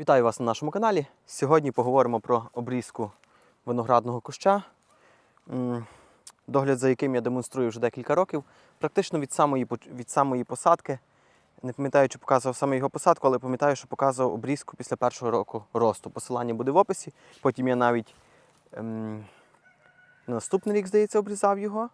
Вітаю вас на нашому каналі. Сьогодні поговоримо про обрізку виноградного куща, догляд за яким я демонструю вже декілька років. Практично від самої, від самої посадки. Не пам'ятаю, чи показував саме його посадку, але пам'ятаю, що показував обрізку після першого року росту. Посилання буде в описі. Потім я навіть ем, на наступний рік, здається, обрізав його.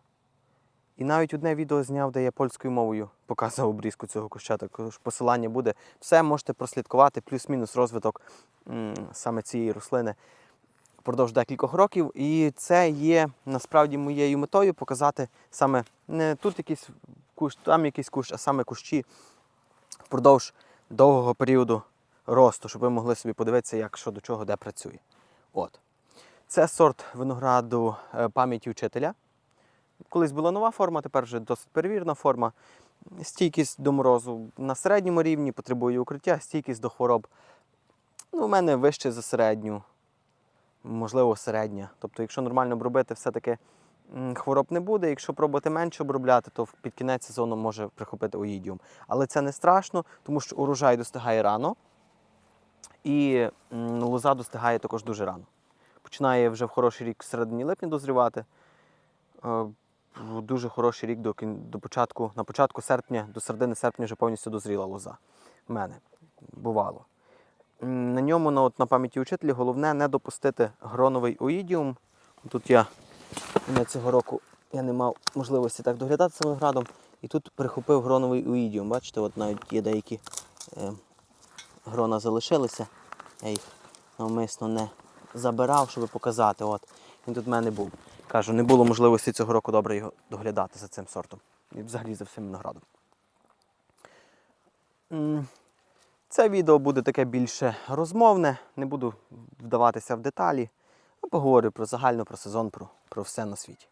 І навіть одне відео зняв, де я польською мовою показував обрізку цього куща. Також посилання буде. Все можете прослідкувати, плюс-мінус розвиток саме цієї рослини впродовж декількох років. І це є насправді моєю метою показати саме не тут якийсь кущ, там якийсь кущ, а саме кущі впродовж довгого періоду росту, щоб ви могли собі подивитися, як що до чого де працює. От. Це сорт винограду е, пам'яті вчителя. Колись була нова форма, тепер вже досить перевірена форма. Стійкість до морозу на середньому рівні, потребує укриття, стійкість до хвороб. Ну, у мене вище за середню, можливо, середня. Тобто, якщо нормально обробити, все-таки хвороб не буде. Якщо пробувати менше обробляти, то під кінець сезону може прихопити оїдіум. Але це не страшно, тому що урожай достигає рано, і лоза достигає також дуже рано. Починає вже в хороший рік в середині липня дозрівати. Дуже хороший рік до, до початку, на початку серпня, до середини серпня вже повністю дозріла лоза. В мене бувало. На ньому, на, от, на пам'яті учителя, головне не допустити гроновий оїдіум. Тут я мене цього року я не мав можливості так доглядати за виноградом. І тут прихопив гроновий оїдіум. Бачите, от навіть є деякі е, грона залишилися. Я їх навмисно не забирав, щоб показати. От. Він тут в мене був. Кажу, не було можливості цього року добре його доглядати за цим сортом. І взагалі за всім виноградом. Це відео буде таке більше розмовне, не буду вдаватися в деталі, поговорю про загально, про сезон, про, про все на світі.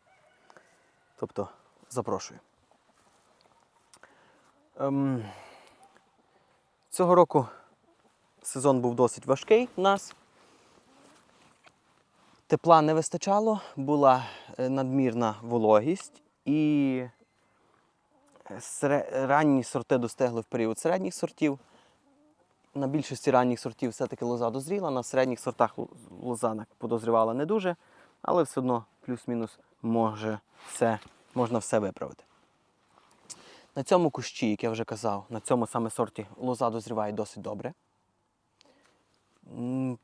Тобто, запрошую. Ем, цього року сезон був досить важкий у нас. Тепла не вистачало, була е, надмірна вологість і е, ранні сорти достигли в період середніх сортів. На більшості ранніх сортів все-таки лоза дозріла, на середніх сортах лоза подозрівала не дуже, але все одно плюс-мінус може все, можна все виправити. На цьому кущі, як я вже казав, на цьому саме сорті лоза дозріває досить добре.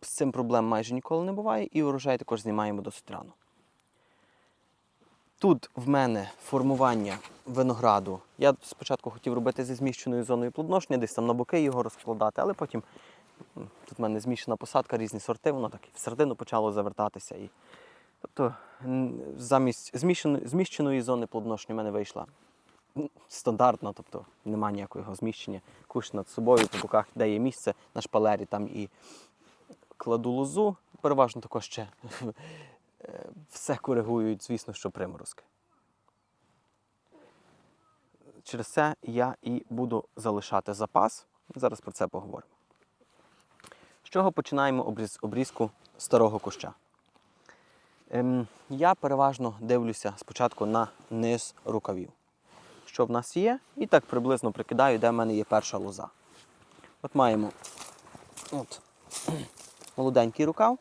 З цим проблем майже ніколи не буває, і урожай також знімаємо досить рано. Тут в мене формування винограду. Я спочатку хотів робити зі зміщеною зоною плодоношення, десь там на боки його розкладати, але потім тут в мене змішана посадка, різні сорти, воно так і всередину почало завертатися. І... Тобто замість зміщеної, зміщеної зони плодоношення в мене вийшла стандартна, тобто немає ніякого зміщення. Куш над собою, по боках, де є місце на шпалері, там і кладу лозу. Переважно також ще е, все коригують, звісно, що приморозки. Через це я і буду залишати запас. Зараз про це поговоримо. З чого починаємо обріз, обрізку старого куща? Ем, я переважно дивлюся спочатку на низ рукавів. Що в нас є, і так приблизно прикидаю, де в мене є перша лоза. От маємо от, молоденький рукав.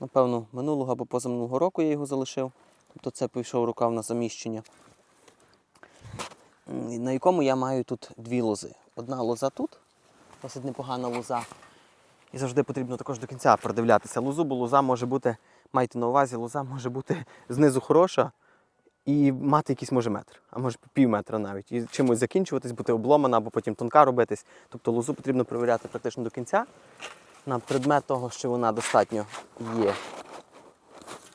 Напевно, минулого або позаминулого року я його залишив. Тобто це пішов рукав на заміщення. На якому я маю тут дві лози. Одна лоза тут, досить непогана лоза. І завжди потрібно також до кінця продивлятися лозу, бо лоза може бути, майте на увазі, лоза може бути знизу хороша і мати якийсь може метр, а може пів метра навіть. І чимось закінчуватись, бути обломана або потім тонка робитись. Тобто лозу потрібно перевіряти практично до кінця на предмет того, що вона достатньо є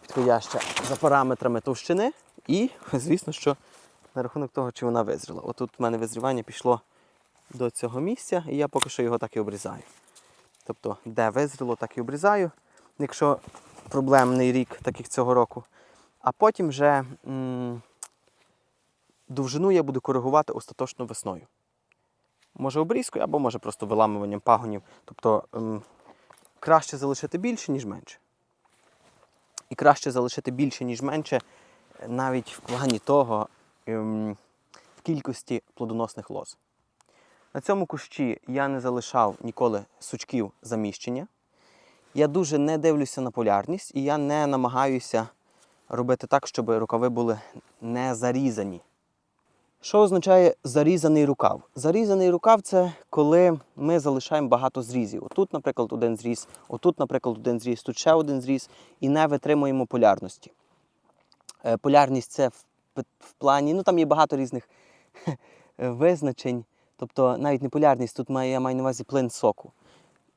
підходяща за параметрами товщини. І, звісно, що на рахунок того, чи вона визріла. Отут в мене визрівання пішло до цього місця, і я поки що його так і обрізаю. Тобто, де визріло, так і обрізаю. Якщо проблемний рік, так як цього року. А потім вже м, довжину я буду коригувати остаточно весною. Може обрізкою, або може просто виламуванням пагонів. Тобто краще залишити більше, ніж менше. І краще залишити більше, ніж менше, навіть в плані того ем, в кількості плодоносних лоз. На цьому кущі я не залишав ніколи сучків заміщення. Я дуже не дивлюся на полярність і я не намагаюся робити так, щоб рукави були не зарізані. Що означає зарізаний рукав? Зарізаний рукав це коли ми залишаємо багато зрізів. Отут, наприклад, один зріз, отут, наприклад, один зріз, тут ще один зріз, і не витримуємо полярності. Е, Полярність це в, в плані, ну там є багато різних визначень. Тобто навіть не полярність, тут має, я маю на увазі плин соку.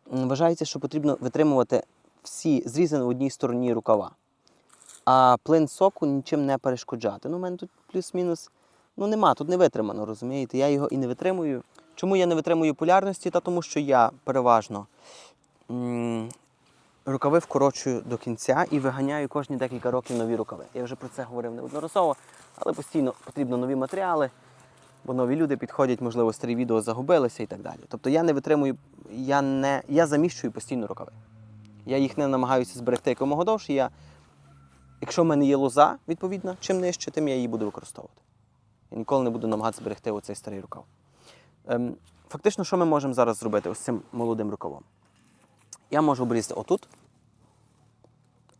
Вважається, що потрібно витримувати всі зрізи на одній стороні рукава. А плин соку нічим не перешкоджати. Ну, у мене тут плюс-мінус. Ну, нема, тут не витримано, розумієте? Я його і не витримую. Чому я не витримую полярності? Та тому що я переважно м, рукави вкорочую до кінця і виганяю кожні декілька років нові рукави. Я вже про це говорив неодноразово, але постійно потрібно нові матеріали, бо нові люди підходять, можливо, старі відео загубилися і так далі. Тобто я не витримую, я не я заміщую постійно рукави. Я їх не намагаюся зберегти якомога довше. Я, якщо в мене є лоза, відповідно, чим нижче, тим я її буду використовувати. Я ніколи не буду намагатися зберегти оцей старий рукав. Ем, фактично, що ми можемо зараз зробити ось цим молодим рукавом? Я можу обрізати отут.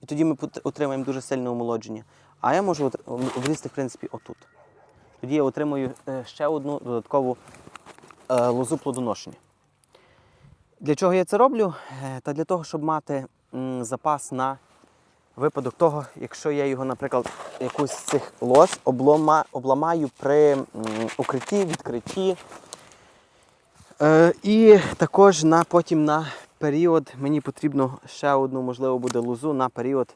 І тоді ми отримаємо дуже сильне омолодження. А я можу обрізати, в принципі, отут. Тоді я отримую е, ще одну додаткову е, лозу плодоношення. Для чого я це роблю? Е, Та для того, щоб мати запас на випадок того, якщо я його, наприклад, якусь з цих лоз облома, обламаю при укритті, відкритті. Е, і також на, потім на період мені потрібно ще одну, можливо, буде лозу на період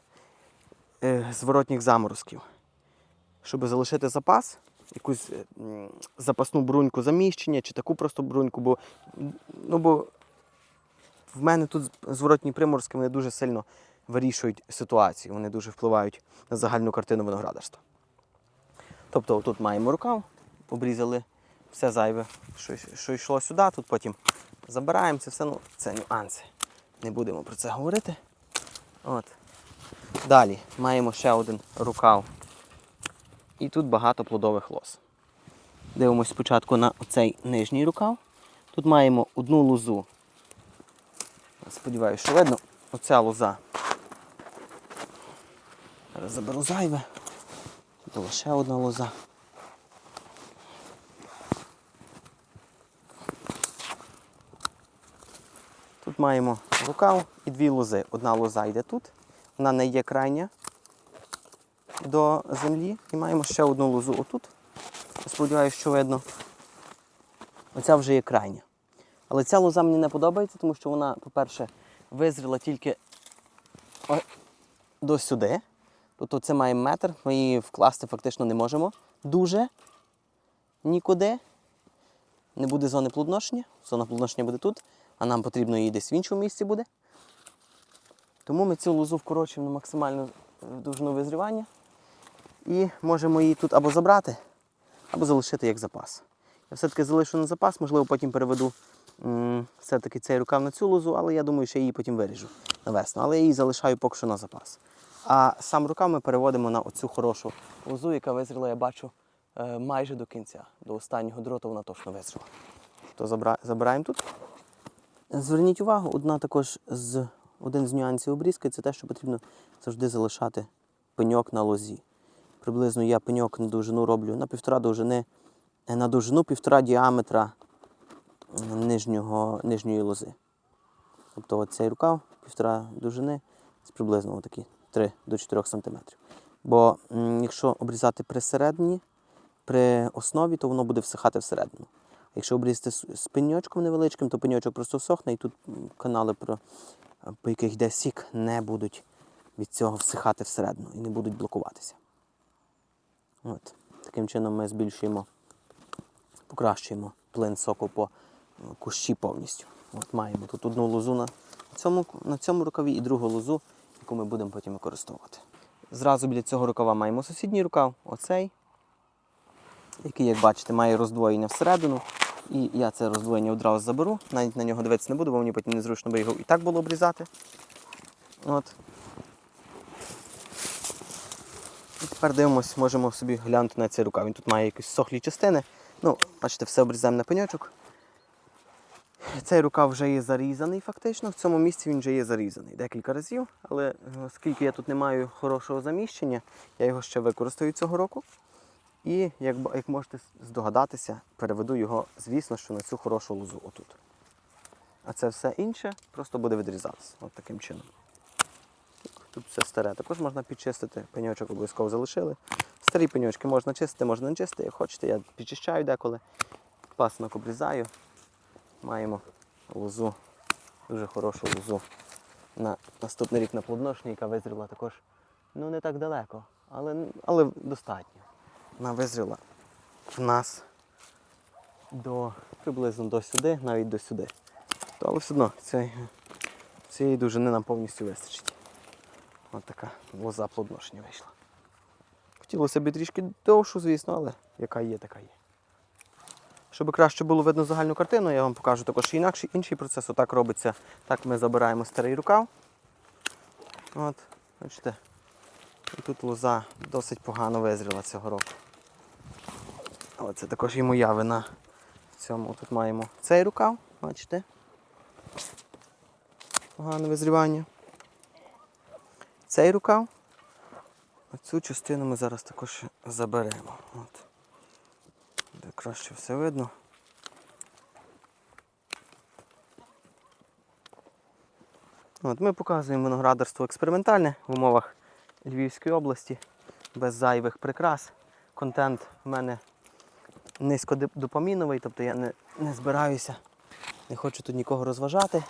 е, зворотніх заморозків. Щоб залишити запас, якусь е, м, запасну бруньку заміщення чи таку просто бруньку, бо, ну, бо в мене тут зворотні приморозки вони дуже сильно вирішують ситуацію, вони дуже впливають на загальну картину виноградарства. Тобто тут маємо рукав, обрізали все зайве, що, що йшло сюди, тут потім забираємо це все, ну це нюанси. Не будемо про це говорити. От. Далі маємо ще один рукав. І тут багато плодових лоз. Дивимось спочатку на цей нижній рукав. Тут маємо одну лозу. Сподіваюсь, що видно. Оця лоза. Зараз заберу зайве. Тут лише одна лоза. Тут маємо рукав і дві лози. Одна лоза йде тут, вона не є крайня до землі. І маємо ще одну лозу отут. Сподіваюся, що видно. Оця вже є крайня. Але ця лоза мені не подобається, тому що вона, по-перше, визріла тільки до сюди. Тобто це має метр, ми її вкласти фактично не можемо. Дуже нікуди. Не буде зони плодоношення. Зона плодоношення буде тут, а нам потрібно її десь в іншому місці буде. Тому ми цю лозу вкорочуємо на максимальну е, довжину визрівання і можемо її тут або забрати, або залишити як запас. Я все-таки залишу на запас, можливо, потім переведу все-таки цей рукав на цю лозу, але я думаю, що я її потім виріжу на весну. Але я її залишаю поки що на запас. А сам рукав ми переводимо на оцю хорошу лозу, яка визріла, я бачу, е, майже до кінця. До останнього дроту вона точно визріла. То забираємо тут. Зверніть увагу, одна також з один з нюансів обрізки це те, що потрібно завжди залишати пеньок на лозі. Приблизно я пеньок на довжину роблю на півтора довжини, е, на довжину півтора діаметра нижнього, нижньої лози. Тобто цей рукав півтора довжини це приблизно такі 3 до 4 см. Бо якщо обрізати при середині, при основі, то воно буде всихати всередину. Якщо обрізати з пеньочком невеличким, то пеньочок просто всохне, і тут канали, про, по яких йде сік, не будуть від цього всихати всередину і не будуть блокуватися. От. Таким чином ми збільшуємо, покращуємо плин соку по е, кущі повністю. От маємо тут одну лозу на цьому, на цьому рукаві і другу лозу, яку ми будемо потім використовувати. Зразу біля цього рукава маємо сусідній рукав, оцей, який, як бачите, має роздвоєння всередину. І я це роздвоєння одразу заберу, навіть на нього дивитися не буду, бо мені потім незручно би його і так було обрізати. От. І тепер дивимось, можемо собі глянути на цей рукав. Він тут має якісь сохлі частини. Ну, бачите, все обрізаємо на пеньочок. Цей рукав вже є зарізаний фактично. В цьому місці він вже є зарізаний декілька разів, але е, оскільки я тут не маю хорошого заміщення, я його ще використаю цього року. І, як, як можете здогадатися, переведу його, звісно, що на цю хорошу лозу отут. А це все інше просто буде відрізатися. От таким чином. Тут все старе. Також можна підчистити, пеньочок обов'язково залишили. Старі пеньочки можна чистити, можна не чистити, як хочете. Я підчищаю деколи, пасмик обрізаю. Маємо лозу, дуже хорошу лозу. На наступний рік на плодоношні, яка визріла також ну не так далеко, але, але достатньо. Вона визріла в нас до приблизно до сюди, навіть до сюди. То, але все одно цієї, цієї довжини нам повністю вистачить. Ось така лоза плодоношення вийшла. Хотілося б трішки довшу, звісно, але яка є, така є. Щоб краще було видно загальну картину, я вам покажу також і інакший інший процес. Отак робиться. Так ми забираємо старий рукав. От, бачите. Тут лоза досить погано визріла цього року. Але це також і моя вина. В цьому тут маємо цей рукав, бачите? Погане визрівання. Цей рукав. Цю частину ми зараз також заберемо. От. Де краще все видно. От, ми показуємо виноградарство експериментальне в умовах Львівської області, без зайвих прикрас. Контент в мене низькодопаміновий, тобто я не, не збираюся, не хочу тут нікого розважати.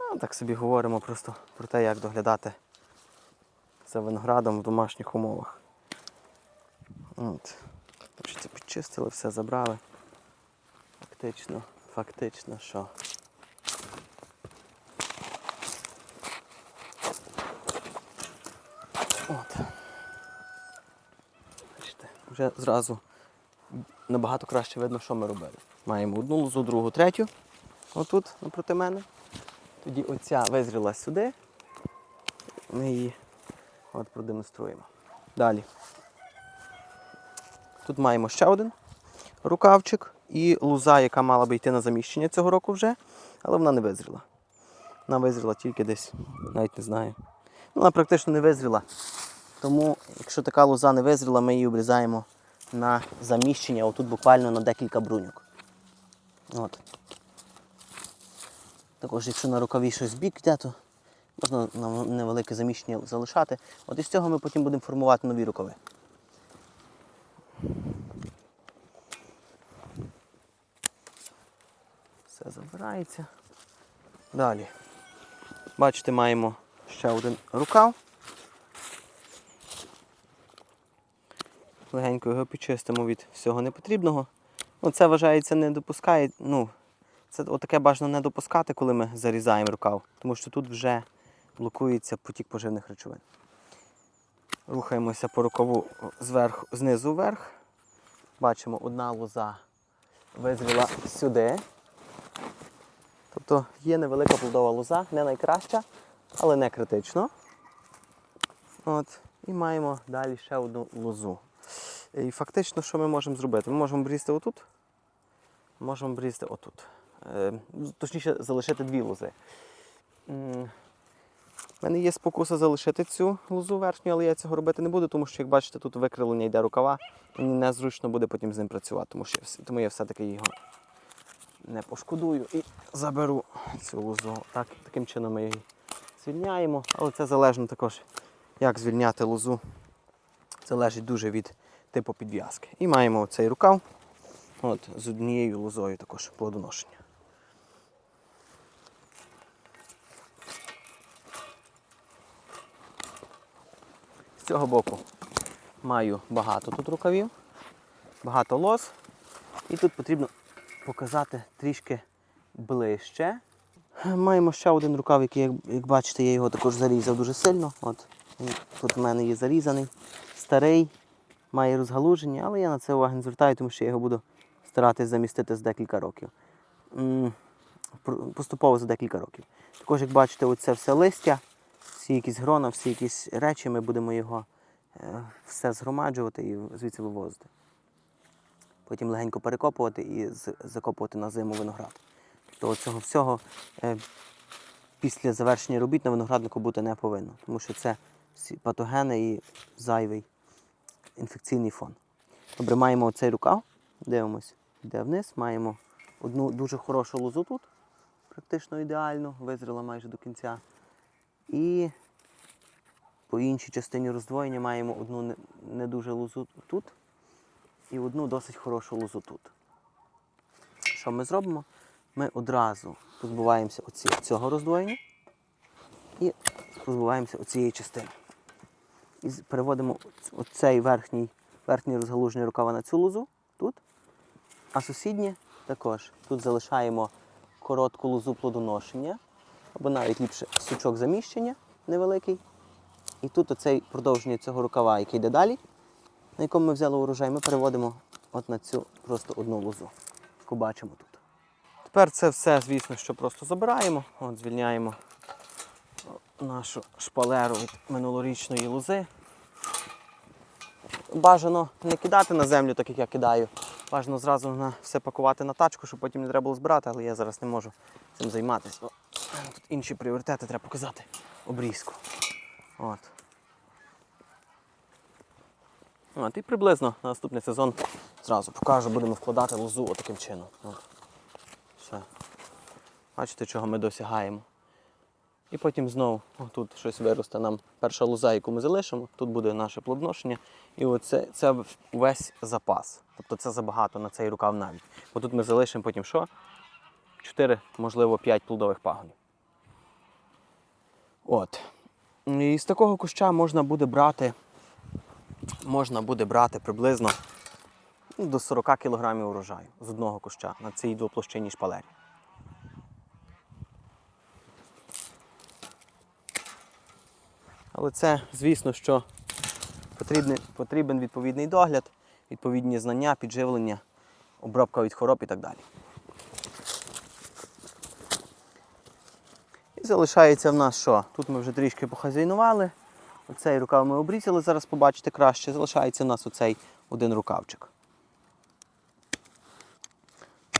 Ну, так собі говоримо просто про те, як доглядати за виноградом в домашніх умовах. От. Це підчистили, все забрали. Фактично, фактично, що. От. Бачите, вже зразу набагато краще видно, що ми робили. Маємо одну лозу, другу, третю. Отут, напроти мене. Тоді оця визріла сюди. Ми її от продемонструємо. Далі. Тут маємо ще один рукавчик і луза, яка мала би йти на заміщення цього року вже, але вона не визріла. Вона визріла тільки десь, навіть не знаю. Ну, Вона практично не визріла. Тому, якщо така лоза не визріла, ми її обрізаємо на заміщення, отут буквально на декілька бруньок. От. Також, якщо на рукаві щось бік йде, то можна на невелике заміщення залишати. От із цього ми потім будемо формувати нові рукави. Все забирається. Далі. Бачите, маємо ще один рукав. Легенько його підчистимо від всього непотрібного. Ну, це вважається не допускає. Ну, це отаке бажано не допускати, коли ми зарізаємо рукав, тому що тут вже блокується потік поживних речовин. Рухаємося по рукаву зверху, знизу вверх. Бачимо, одна лоза визріла сюди. Тобто є невелика плодова лоза, не найкраща, але не критично. От. І маємо далі ще одну лозу. І фактично, що ми можемо зробити? Ми можемо обрізати отут, можемо обрізати отут. Е, точніше, залишити дві лози. У мене є спокуса залишити цю лозу верхню, але я цього робити не буду, тому що, як бачите, тут викривлення йде рукава, мені незручно буде потім з ним працювати, тому, що тому я все-таки його не пошкодую і заберу цю лозу. Так, таким чином ми її звільняємо, але це залежно також, як звільняти лозу. Залежить дуже від типу підв'язки. І маємо цей рукав от, з однією лозою також плодоношення. З цього боку маю багато тут рукавів, багато лоз. І тут потрібно показати трішки ближче. Маємо ще один рукав, який, як, як бачите, я його також зарізав дуже сильно. От, тут в мене є зарізаний, старий, має розгалуження, але я на це уваги не звертаю, тому що я його буду старатись замістити з декілька років. Поступово за декілька років. Також, як бачите, оце все листя, всі якісь грона, всі якісь речі, ми будемо його е, все згромаджувати і звідси вивозити. Потім легенько перекопувати і закопувати на зиму виноград. то цього всього е, після завершення робіт на винограднику бути не повинно, тому що це патогени і зайвий інфекційний фон. Добре, маємо оцей рукав, дивимось, йде вниз, маємо одну дуже хорошу лозу тут, практично ідеально, визріла майже до кінця. І по іншій частині роздвоєння маємо одну не дуже лозу тут і одну досить хорошу лозу тут. Що ми зробимо? Ми одразу позбуваємося оці, цього роздвоєння і позбуваємося оцієї частини. І переводимо оц- оцей верхній, верхній розгалуження рукава на цю лозу тут, а сусіднє також. Тут залишаємо коротку лозу плодоношення, або навіть ліпше сучок заміщення невеликий. І тут оцей продовження цього рукава, який йде далі, на якому ми взяли урожай, ми переводимо от на цю просто одну лозу, яку бачимо тут. Тепер це все, звісно, що просто забираємо. От звільняємо нашу шпалеру від минулорічної лози. Бажано не кидати на землю, так як я кидаю. Бажано зразу на все пакувати на тачку, щоб потім не треба було збирати, але я зараз не можу цим займатися. Тут інші пріоритети треба показати обрізку. От. От, і приблизно на наступний сезон зразу покажу, будемо вкладати лозу отаким чином. От. Все. Бачите, чого ми досягаємо. І потім знову тут щось виросте нам перша лоза, яку ми залишимо, тут буде наше плодоношення. І оце це весь запас. Тобто це забагато на цей рукав навіть. Бо тут ми залишимо потім що? 4, можливо, 5 плодових пагонів. От. І з такого куща можна буде брати, можна буде брати приблизно ну, до 40 кг урожаю з одного куща на цій двоплощинній шпалері. Але це, звісно, що потрібний, потрібен відповідний догляд, відповідні знання, підживлення, обробка від хвороб і так далі. І залишається в нас що? Тут ми вже трішки похазяйнували. Оцей рукав ми обрізали, зараз побачите краще. Залишається в нас оцей один рукавчик.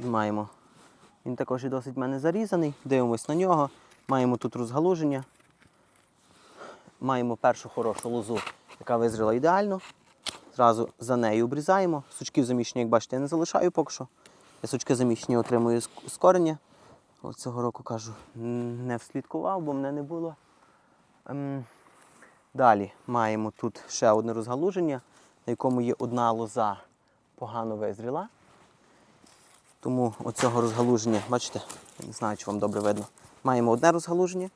Маємо. Він також і досить в мене зарізаний. Дивимось на нього. Маємо тут розгалуження. Маємо першу хорошу лозу, яка визріла ідеально. Зразу за нею обрізаємо. Сучків заміщення, як бачите, я не залишаю поки що. Я сучки заміщення отримую з корення. Цього року кажу, не вслідкував, бо мене не було. Далі маємо тут ще одне розгалуження, на якому є одна лоза погано визріла. Тому оцього розгалуження, бачите, не знаю, чи вам добре видно. Маємо одне розгалуження,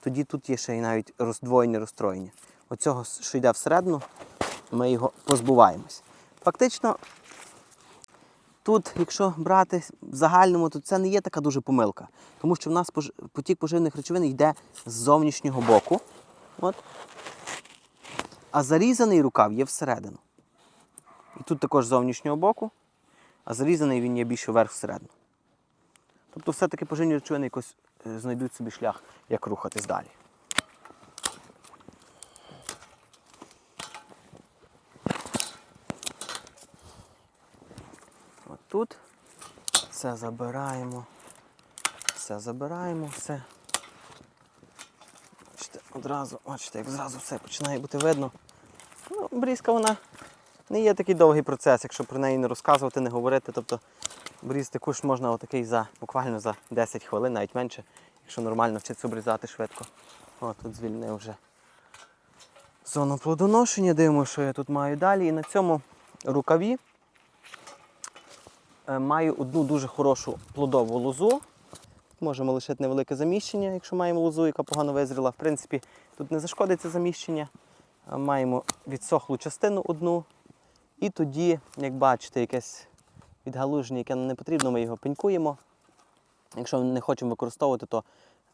тоді тут є ще й навіть роздвоєння, розстроєння. Оцього, що йде всередину, ми його позбуваємось. Фактично, тут, якщо брати в загальному, то це не є така дуже помилка. Тому що в нас потік поживних речовин йде з зовнішнього боку. От. А зарізаний рукав є всередину. І тут також з зовнішнього боку, а зарізаний він є більше вверх всередину. Тобто все-таки поживні речовини якось е, знайдуть собі шлях, як рухатись далі. От тут все забираємо. Все забираємо, все. Одразу, бачите, як зразу все починає бути видно. Ну, брізка вона не є такий довгий процес, якщо про неї не розказувати, не говорити. Тобто брізти куш можна отакий за буквально за 10 хвилин, навіть менше, якщо нормально вчитися обрізати швидко. О, тут звільнив вже зону плодоношення, дивимося, що я тут маю далі. І на цьому рукаві е, маю одну дуже хорошу плодову лозу. Можемо лишити невелике заміщення, якщо маємо лозу, яка погано визріла. В принципі, тут не зашкодиться заміщення. Маємо відсохлу частину одну. І тоді, як бачите, якесь відгалуження, яке нам не потрібно, ми його пенькуємо. Якщо не хочемо використовувати, то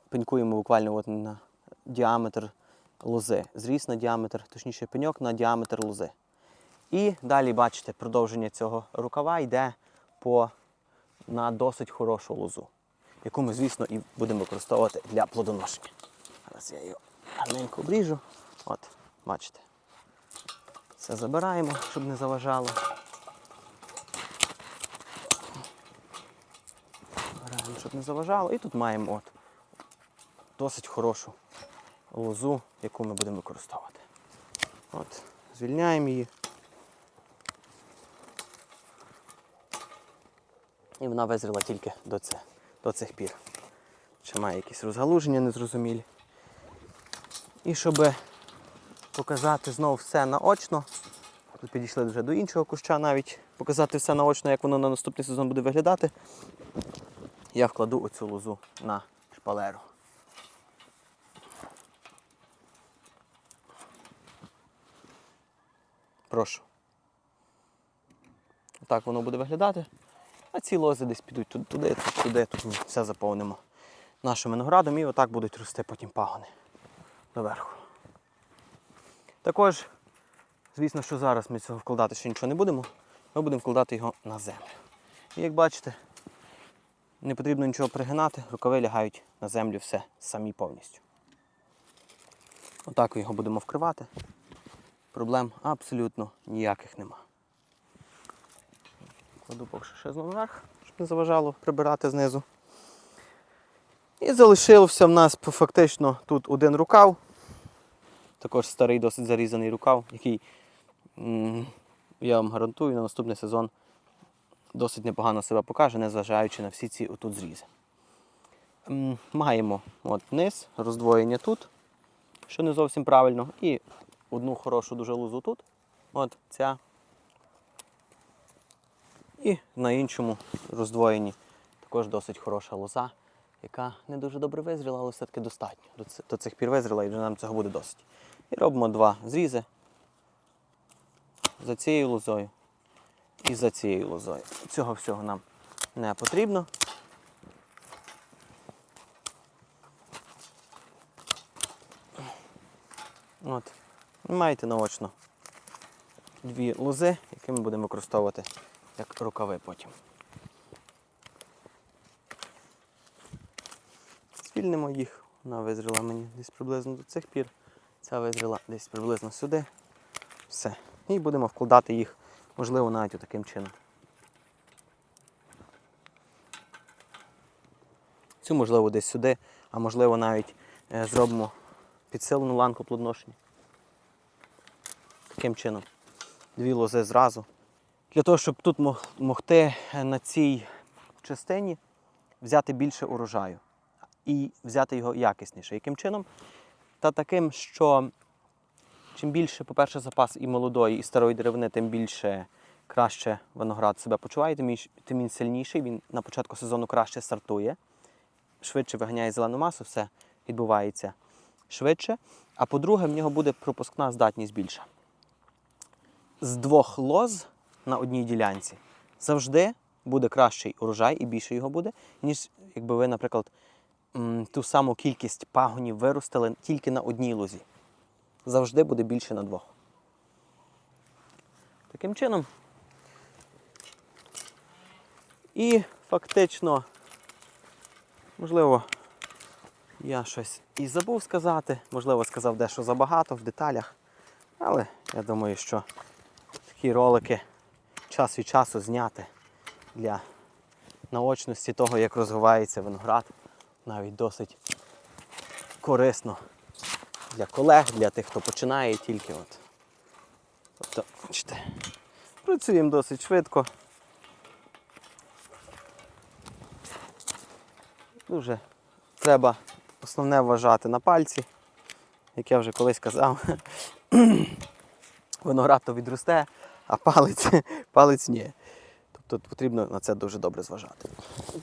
пенькуємо буквально от на діаметр лози. Зріс на діаметр, точніше пеньок на діаметр лози. І далі, бачите, продовження цього рукава йде по, на досить хорошу лозу, яку ми, звісно, і будемо використовувати для плодоношення. Зараз я її гарненько обріжу. От, бачите. Все забираємо, щоб не заважало. Забираємо щоб не заважало. І тут маємо от досить хорошу лозу, яку ми будемо використовувати. От, звільняємо її. І вона визріла тільки до, це, до цих пір. Ще має якісь розгалуження незрозумілі. І щоб показати знову все наочно, тут підійшли вже до іншого куща навіть, показати все наочно, як воно на наступний сезон буде виглядати, я вкладу оцю лозу на шпалеру. Прошу. Так воно буде виглядати. А ці лози десь підуть туди, туди, туди, все заповнимо нашим виноградом і отак будуть рости потім пагони доверху. Також, звісно, що зараз ми цього вкладати ще нічого не будемо, ми будемо вкладати його на землю. І як бачите, не потрібно нічого пригинати, рукави лягають на землю все самі повністю. Отак його будемо вкривати. Проблем абсолютно ніяких нема. Кладу поки ще знову вверх, щоб не заважало прибирати знизу. І залишився в нас фактично тут один рукав. Також старий досить зарізаний рукав, який, я вам гарантую, на наступний сезон досить непогано себе покаже, незважаючи на всі ці отут зрізи. Маємо от низ, роздвоєння тут, що не зовсім правильно, і одну хорошу дуже лузу тут. От ця. І на іншому роздвоєнні також досить хороша лоза, яка не дуже добре визріла, але все-таки достатньо. До, цих пір визріла і нам цього буде досить. І робимо два зрізи за цією лозою і за цією лозою. Цього всього нам не потрібно. От. Маєте наочно дві лози, які ми будемо використовувати як рукави потім. Звільнимо їх. Вона визріла мені десь приблизно до цих пір. Ця визріла десь приблизно сюди. Все. І будемо вкладати їх, можливо, навіть таким чином. Цю, можливо, десь сюди, а можливо навіть е, зробимо підсилену ланку плодоношення. Таким чином. Дві лози зразу. Для того, щоб тут могти е, на цій частині взяти більше урожаю і взяти його якісніше. Яким чином? Та таким, що чим більше, по-перше, запас і молодої, і старої деревини, тим більше краще виноград себе почуває, тим він сильніший, він на початку сезону краще стартує, швидше виганяє зелену масу, все відбувається швидше. А по-друге, в нього буде пропускна здатність більша. З двох лоз на одній ділянці завжди буде кращий урожай і більше його буде, ніж якби ви, наприклад, ту саму кількість пагонів виростили тільки на одній лозі. Завжди буде більше на двох. Таким чином. І фактично, можливо, я щось і забув сказати, можливо, сказав дещо забагато в деталях. Але я думаю, що такі ролики час від часу зняти для наочності того, як розвивається виноград, навіть досить корисно для колег, для тих, хто починає тільки. От. Тобто, бачите, працюємо досить швидко. Дуже треба основне вважати на пальці, як я вже колись казав. Виноград то відросте, а палець, палець ні. Тобто потрібно на це дуже добре зважати.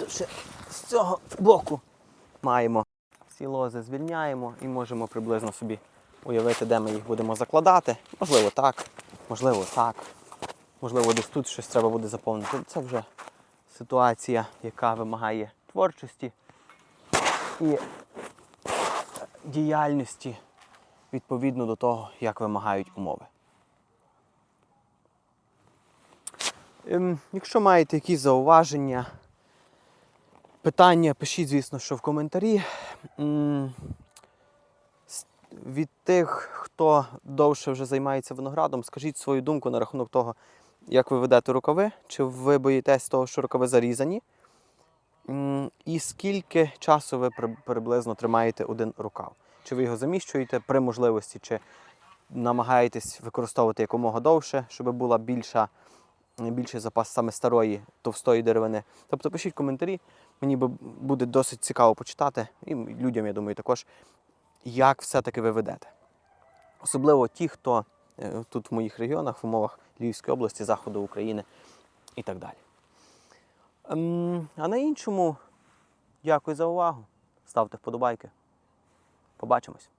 Ще з цього боку маємо всі лози звільняємо і можемо приблизно собі уявити, де ми їх будемо закладати. Можливо, так, можливо, так. Можливо, десь тут щось треба буде заповнити. Це вже ситуація, яка вимагає творчості і діяльності відповідно до того, як вимагають умови. Якщо маєте якісь зауваження, питання, пишіть, звісно, що в коментарі. Від тих, хто довше вже займається виноградом, скажіть свою думку на рахунок того, як ви ведете рукави, чи ви боїтесь того, що рукави зарізані, І скільки часу ви приблизно тримаєте один рукав? Чи ви його заміщуєте при можливості, чи намагаєтесь використовувати якомога довше, щоб була більша, більший запас саме старої товстої деревини? Тобто пишіть коментарі, мені буде досить цікаво почитати, і людям, я думаю, також, як все-таки ви ведете. Особливо ті, хто е, тут в моїх регіонах, в умовах Львівської області, заходу України і так далі. Ем, а на іншому, дякую за увагу. Ставте вподобайки. Побачимось.